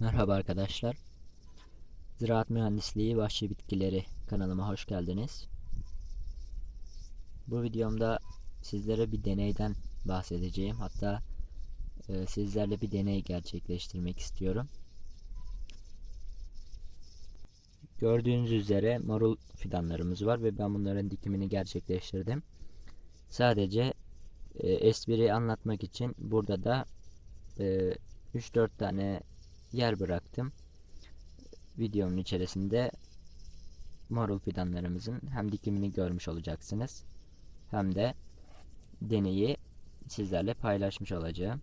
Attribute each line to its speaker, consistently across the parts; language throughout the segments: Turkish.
Speaker 1: Merhaba arkadaşlar. Ziraat Mühendisliği Vahşi Bitkileri kanalıma hoş geldiniz. Bu videomda sizlere bir deneyden bahsedeceğim. Hatta e, sizlerle bir deney gerçekleştirmek istiyorum. Gördüğünüz üzere marul fidanlarımız var ve ben bunların dikimini gerçekleştirdim. Sadece e, espriyi anlatmak için burada da e, 3-4 tane yer bıraktım. Videonun içerisinde marul fidanlarımızın hem dikimini görmüş olacaksınız hem de deneyi sizlerle paylaşmış olacağım.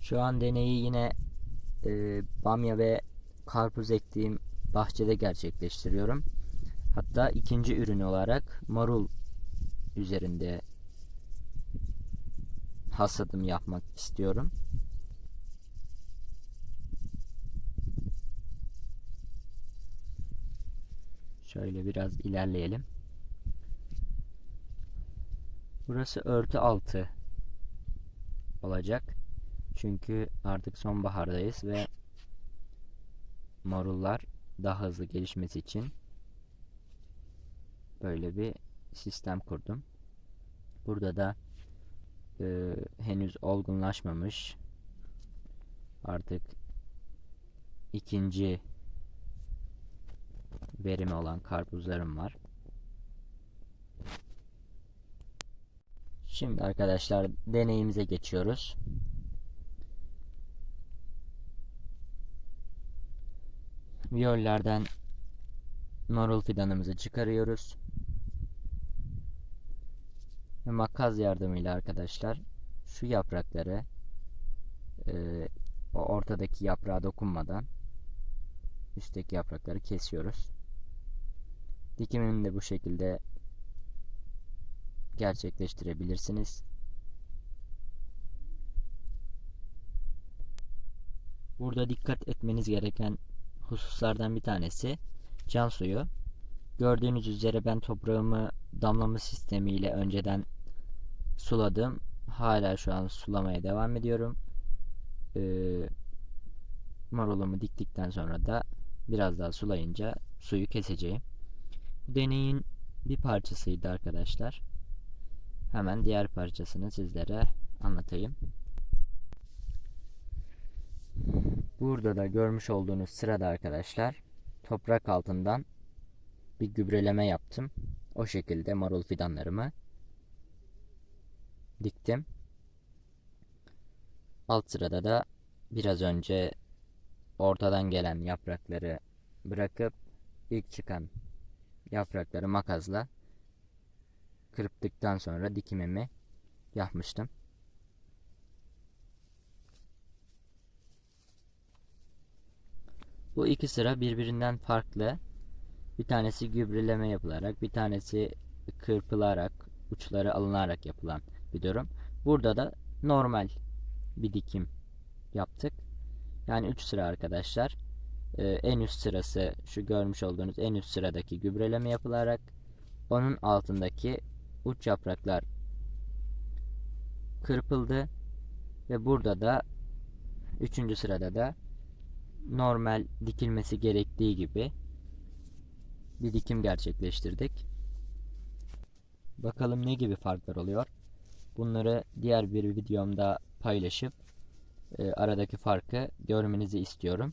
Speaker 1: Şu an deneyi yine e, bamya ve karpuz ektiğim bahçede gerçekleştiriyorum. Hatta ikinci ürün olarak marul üzerinde hasadım yapmak istiyorum. Şöyle biraz ilerleyelim. Burası örtü altı olacak. Çünkü artık sonbahardayız ve marullar daha hızlı gelişmesi için böyle bir sistem kurdum. Burada da e, henüz olgunlaşmamış artık ikinci verimi olan karpuzlarım var. Şimdi arkadaşlar deneyimize geçiyoruz. Viyollerden marul fidanımızı çıkarıyoruz. Ve makas yardımıyla arkadaşlar şu yaprakları e, o ortadaki yaprağa dokunmadan üstteki yaprakları kesiyoruz. Dikimini de bu şekilde gerçekleştirebilirsiniz. Burada dikkat etmeniz gereken hususlardan bir tanesi can suyu. Gördüğünüz üzere ben toprağımı damlama sistemiyle önceden suladım. Hala şu an sulamaya devam ediyorum. Ee, marulumu diktikten sonra da biraz daha sulayınca suyu keseceğim. Deneyin bir parçasıydı arkadaşlar. Hemen diğer parçasını sizlere anlatayım. Burada da görmüş olduğunuz sırada arkadaşlar toprak altından bir gübreleme yaptım. O şekilde marul fidanlarımı diktim. Alt sırada da biraz önce ortadan gelen yaprakları bırakıp ilk çıkan yaprakları makasla kırptıktan sonra dikimimi yapmıştım. Bu iki sıra birbirinden farklı. Bir tanesi gübreleme yapılarak, bir tanesi kırpılarak, uçları alınarak yapılan bir durum. Burada da normal bir dikim yaptık. Yani 3 sıra arkadaşlar. Ee, en üst sırası şu görmüş olduğunuz en üst sıradaki gübreleme yapılarak onun altındaki uç yapraklar kırpıldı ve burada da üçüncü sırada da normal dikilmesi gerektiği gibi bir dikim gerçekleştirdik. Bakalım ne gibi farklar oluyor. Bunları diğer bir videomda paylaşıp e, aradaki farkı görmenizi istiyorum.